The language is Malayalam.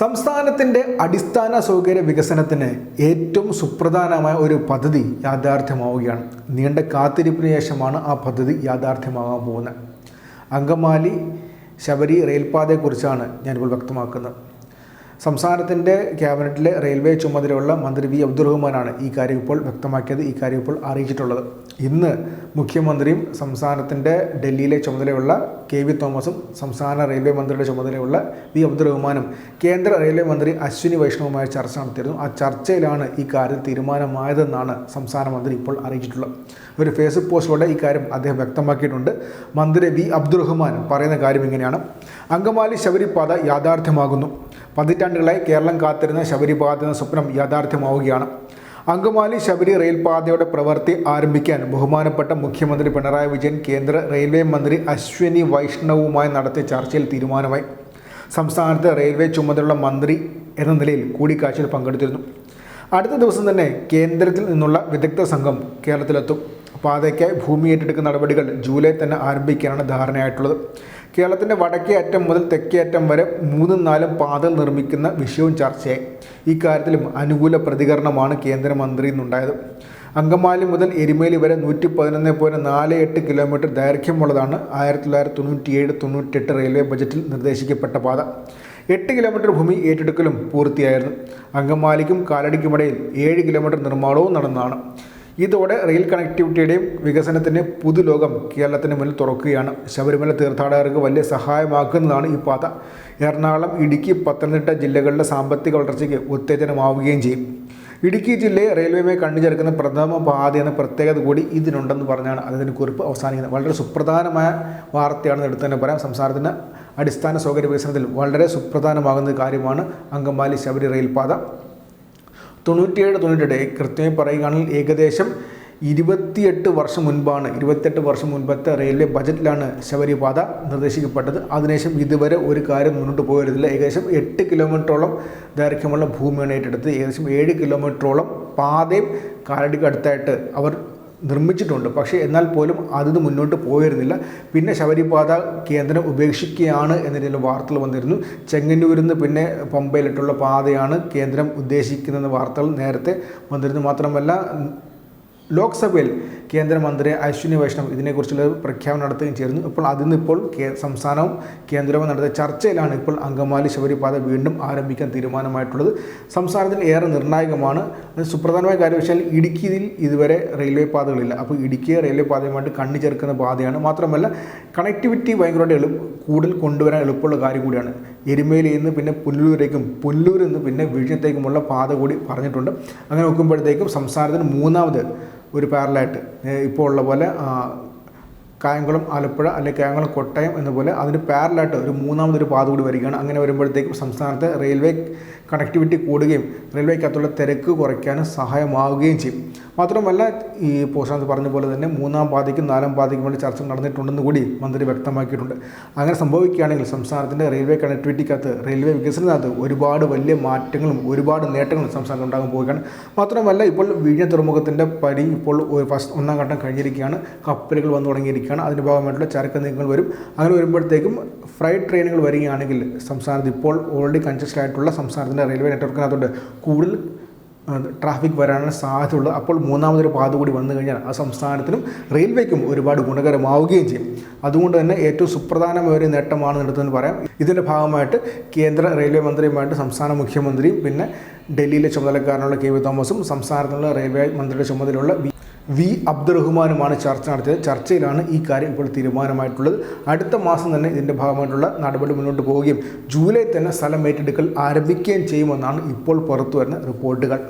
സംസ്ഥാനത്തിന്റെ അടിസ്ഥാന സൗകര്യ വികസനത്തിന് ഏറ്റവും സുപ്രധാനമായ ഒരു പദ്ധതി യാഥാർത്ഥ്യമാവുകയാണ്. നീണ്ട കാത്തിരിപ്പിന് ശേഷമാണ് ആ പദ്ധതി യാഥാർത്ഥ്യമാകാൻ പോകുന്നത്. അങ്കമാലി ശബരി റെയിൽപാതയെക്കുറിച്ചാണ് ഞാനിപ്പോൾ വ്യക്തമാക്കുന്നത്. സംസ്ഥാനത്തിന്റെ ക്യാബിനറ്റിലെ റെയിൽവേ ചുമതലയുള്ള മന്ത്രി വി. അബ്ദുൾ റഹ്മാനാണ് ഈ കാര്യം ഇപ്പോൾ വ്യക്തമാക്കിയത് ഈ കാര്യം ഇപ്പോൾ അറിയിച്ചിട്ടുള്ളത്. ഇന്ന് മുഖ്യമന്ത്രിയും സംസ്ഥാനത്തിന്റെ ഡൽഹിയിലെ ചുമതലയുള്ള കെ. വി. തോമസും സംസ്ഥാന റെയിൽവേ മന്ത്രിയുടെ ചുമതലയുള്ള വി. അബ്ദുറഹ്മാനും കേന്ദ്ര റെയിൽവേ മന്ത്രി അശ്വിനി വൈഷ്ണവുമായി ചർച്ച നടത്തിയിരുന്നു. ആ ചർച്ചയിലാണ് ഈ കാര്യം തീരുമാനമായതെന്നാണ് സംസ്ഥാന മന്ത്രി ഇപ്പോൾ അറിയിച്ചിട്ടുള്ളത്. ഒരു ഫേസ്ബുക്ക് പോസ്റ്റിലൂടെ ഈ കാര്യം അദ്ദേഹം വ്യക്തമാക്കിയിട്ടുണ്ട്. മന്ത്രി വി. അബ്ദുറഹ്മാൻ പറയുന്ന കാര്യം ഇങ്ങനെയാണ്. അങ്കമാലി ശബരിപാത യാഥാർത്ഥ്യമാകുന്നു. പതിറ്റാണ്ടുകളായി കേരളം കാത്തിരുന്ന ശബരിപാതയുടെ സ്വപ്നം യാഥാർത്ഥ്യമാവുകയാണ്. അങ്കമാലി ശബരി റെയിൽപാതയുടെ പ്രവൃത്തി ആരംഭിക്കാൻ ബഹുമാനപ്പെട്ട മുഖ്യമന്ത്രി പിണറായി വിജയൻ കേന്ദ്ര റെയിൽവേ മന്ത്രി അശ്വിനി വൈഷ്ണവുമായി നടത്തിയ ചർച്ചയിൽ തീരുമാനമായി. സംസ്ഥാനത്തെ റെയിൽവേ ചുമതലയുള്ള മന്ത്രി എന്ന നിലയിൽ കൂടിക്കാഴ്ചയിൽ പങ്കെടുത്തിരുന്നു. അടുത്ത ദിവസം തന്നെ കേന്ദ്രത്തിൽ നിന്നുള്ള വിദഗ്ധ സംഘം കേരളത്തിലെത്തും. പാതയ്ക്കായി ഭൂമി ഏറ്റെടുക്കുന്ന നടപടികൾ ജൂലൈ തന്നെ ആരംഭിക്കാനാണ് ധാരണയായിട്ടുള്ളത്. കേരളത്തിന്റെ വടക്കേ അറ്റം മുതൽ തെക്കേ അറ്റം വരെ മൂന്നും നാലും പാതകൾ നിർമ്മിക്കുന്ന വിഷയവും ചർച്ചയായി. ഇക്കാര്യത്തിലും അനുകൂല പ്രതികരണമാണ് കേന്ദ്രമന്ത്രി നിന്നുണ്ടായത് അങ്കമാലി മുതൽ എരുമേലി വരെ നൂറ്റി പതിനൊന്ന് പോയിന്റ് നാല് എട്ട് കിലോമീറ്റർ ദൈർഘ്യമുള്ളതാണ് ആയിരത്തി തൊള്ളായിരത്തി തൊണ്ണൂറ്റിയേഴ് തൊണ്ണൂറ്റെട്ട് റെയിൽവേ ബജറ്റിൽ നിർദ്ദേശിക്കപ്പെട്ട പാത. എട്ട് കിലോമീറ്റർ ഭൂമി ഏറ്റെടുക്കലും പൂർത്തിയായിരുന്നു. അങ്കമാലിക്കും കാലടിക്കുമിടയിൽ ഏഴ് കിലോമീറ്റർ നിർമ്മാണവും നടന്നതാണ്. ഇതോടെ റെയിൽ കണക്ടിവിറ്റിയുടെയും വികസനത്തിന് പുതുലോകം കേരളത്തിന് മുന്നിൽ തുറക്കുകയാണ്. ശബരിമല തീർത്ഥാടകർക്ക് വലിയ സഹായമാക്കുന്നതാണ് ഈ പാത. എറണാകുളം ഇടുക്കി പത്തനംതിട്ട ജില്ലകളുടെ സാമ്പത്തിക വളർച്ചയ്ക്ക് ഉത്തേജനമാവുകയും ചെയ്യും. ഇടുക്കി ജില്ലയെ റെയിൽവേയുമായി കണ്ടുചേർക്കുന്ന പ്രഥമ പാത എന്ന പ്രത്യേകത കൂടി ഇതിനുണ്ടെന്ന് പറഞ്ഞാണ് അതിന്റെ കുറിപ്പ് അവസാനിക്കുന്നത്. വളരെ സുപ്രധാനമായ വാർത്തയാണെന്ന് എടുത്തു തന്നെ പറയാം. സംസ്ഥാനത്തിന്റെ അടിസ്ഥാന സൗകര്യ വികസനത്തിൽ വളരെ സുപ്രധാനമാകുന്ന കാര്യമാണ് അങ്കമാലി ശബരി റെയിൽപാത തൊണ്ണൂറ്റിയേഴ് തൊണ്ണൂറ്റെട്ട് കൃത്യമായി പറയുകയാണെങ്കിൽ ഏകദേശം ഇരുപത്തിയെട്ട് വർഷം മുൻപാണ് ഇരുപത്തെട്ട് വർഷം മുൻപത്തെ റെയിൽവേ ബജറ്റിലാണ് ശബരിപാത നിർദ്ദേശിക്കപ്പെട്ടത്. അതിനുശേഷം ഇതുവരെ ഒരു കാര്യം മുന്നോട്ട് പോയിരുന്നില്ല. ഏകദേശം എട്ട് കിലോമീറ്ററോളം ദൈർഘ്യമുള്ള ഭൂമിയാണ് ഏറ്റെടുത്ത് ഏകദേശം ഏഴ് കിലോമീറ്ററോളം പാതയും കാലടിക്ക് അടുത്തായിട്ട് അവർ നിർമ്മിച്ചിട്ടുണ്ട്. പക്ഷേ എന്നാൽ പോലും അതിന് മുന്നോട്ട് പോയിരുന്നില്ല. പിന്നെ ശബരിപാത കേന്ദ്രം ഉപേക്ഷിക്കുകയാണ് എന്നതിൽ വാർത്തകൾ വന്നിരുന്നു. ചെങ്ങന്നൂരിൽ നിന്ന് പിന്നെ പമ്പയിലിട്ടുള്ള പാതയാണ് കേന്ദ്രം ഉദ്ദേശിക്കുന്നതെന്ന വാർത്തകൾ നേരത്തെ വന്നിരുന്നു. മാത്രമല്ല ലോക്സഭയിൽ കേന്ദ്രമന്ത്രി അശ്വിനി വൈഷ്ണവ് ഇതിനെക്കുറിച്ചുള്ള പ്രഖ്യാപനം നടത്തുകയും ചേർന്നു ഇപ്പോൾ അതിൽ നിന്ന് ഇപ്പോൾ സംസ്ഥാനവും കേന്ദ്രവും നടത്തിയ ചർച്ചയിലാണ് ഇപ്പോൾ അങ്കമാലി ശബരിപാത വീണ്ടും ആരംഭിക്കാൻ തീരുമാനമായിട്ടുള്ളത്. സംസ്ഥാനത്തിന് ഏറെ നിർണായകമാണ്. സുപ്രധാനമായ കാര്യം വെച്ചാൽ ഇടുക്കിയിൽ ഇതുവരെ റെയിൽവേ പാതകളില്ല. അപ്പോൾ ഇടുക്കിയെ റെയിൽവേ പാതയുമായിട്ട് കണ്ണു ചേർക്കുന്ന പാതയാണ്. മാത്രമല്ല കണക്ടിവിറ്റി ഭയങ്കരമായിട്ട് എളു കൂടുതൽ കൊണ്ടുവരാൻ എളുപ്പമുള്ള കാര്യം കൂടിയാണ്. എരുമയിൽ നിന്ന് പിന്നെ പുല്ലൂരേക്കും പുല്ലൂരിൽ നിന്ന് പിന്നെ വിഴിഞ്ഞത്തേക്കുമുള്ള പാത കൂടി പറഞ്ഞിട്ടുണ്ട്. അങ്ങനെ നോക്കുമ്പോഴത്തേക്കും സംസ്ഥാനത്തിന് മൂന്നാമത് ഒരു പാരലായിട്ട് ഇപ്പോൾ ഉള്ള പോലെ കായംകുളം ആലപ്പുഴ അല്ലെങ്കിൽ കായംകുളം കൊട്ടയം എന്നപോലെ അതിന് പാരലായിട്ട് ഒരു മൂന്നാമതൊരു പാത കൂടി വരികയാണ്. അങ്ങനെ വരുമ്പോഴത്തേക്കും സംസ്ഥാനത്ത് റെയിൽവേ കണക്ടിവിറ്റി കൂടുകയും റെയിൽവേക്കകത്തുള്ള തിരക്ക് കുറയ്ക്കാനും സഹായമാവുകയും ചെയ്യും. മാത്രമല്ല ഈ പോസ്റ്റാനത്ത് പറഞ്ഞ പോലെ തന്നെ മൂന്നാം പാതയ്ക്കും നാലാം പാതയ്ക്കും വേണ്ടി ചർച്ച നടന്നിട്ടുണ്ടെന്ന് കൂടി മന്ത്രി വ്യക്തമാക്കിയിട്ടുണ്ട്. അങ്ങനെ സംഭവിക്കുകയാണെങ്കിൽ സംസ്ഥാനത്തിന്റെ റെയിൽവേ കണക്ടിവിറ്റിക്കകത്ത് റെയിൽവേ വികസനത്തിനകത്ത് ഒരുപാട് വലിയ മാറ്റങ്ങളും ഒരുപാട് നേട്ടങ്ങളും സംസ്ഥാനത്ത് ഉണ്ടാകാൻ പോവുകയാണ്. മാത്രമല്ല ഇപ്പോൾ വിഴിഞ്ഞ തുറമുഖത്തിന്റെ പരി ഇപ്പോൾ ഫസ്റ്റ് ഒന്നാം ഘട്ടം കഴിഞ്ഞിരിക്കുകയാണ്. കപ്പലുകൾ വന്നു തുടങ്ങിയിരിക്കുകയാണ്. അതിന്റെ ഭാഗമായിട്ടുള്ള ചരക്ക് നീക്കങ്ങൾ വരും. അങ്ങനെ വരുമ്പോഴത്തേക്കും ഫ്രൈറ്റ് ട്രെയിനുകൾ വരികയാണെങ്കിൽ സംസ്ഥാനത്ത് ഇപ്പോൾ ഓൾറെഡി കൺജസ്റ്റഡ് ആയിട്ടുള്ള സംസ്ഥാനത്തിന്റെ റെയിൽവേ നെറ്റ്വർക്കിനകത്തോട്ട് കൂടുതൽ ട്രാഫിക് വരാനുള്ള സാധ്യതയുള്ളത് അപ്പോൾ മൂന്നാമതൊരു പാത കൂടി വന്നു കഴിഞ്ഞാൽ ആ സംസ്ഥാനത്തിനും റെയിൽവേക്കും ഒരുപാട് ഗുണകരമാവുകയും ചെയ്യും. അതുകൊണ്ട് തന്നെ ഏറ്റവും സുപ്രധാനമായ ഒരു നേട്ടമാണ് എടുത്തെന്ന് പറയാം. ഇതിന്റെ ഭാഗമായിട്ട് കേന്ദ്ര റെയിൽവേ മന്ത്രിയുമായിട്ട് സംസ്ഥാന മുഖ്യമന്ത്രിയും പിന്നെ ഡൽഹിയിലെ ചുമതലക്കാരനുള്ള കെ വി തോമസും സംസ്ഥാനത്തുള്ള റെയിൽവേ മന്ത്രിയുടെ ചുമതലയുള്ള വി അബ്ദുറഹ്മാനുമാണ് ചർച്ച നടത്തിയത്. ചർച്ചയിലാണ് ഈ കാര്യം ഇപ്പോൾ തീരുമാനമായിട്ടുള്ളത്. അടുത്ത മാസം തന്നെ ഇതിന്റെ ഭാഗമായിട്ടുള്ള നടപടി മുന്നോട്ട് പോവുകയും ജൂലൈ തന്നെ സ്ഥലം ഏറ്റെടുക്കൽ ആരംഭിക്കുകയും ചെയ്യുമെന്നാണ് ഇപ്പോൾ പുറത്തു വരുന്ന റിപ്പോർട്ടുകൾ.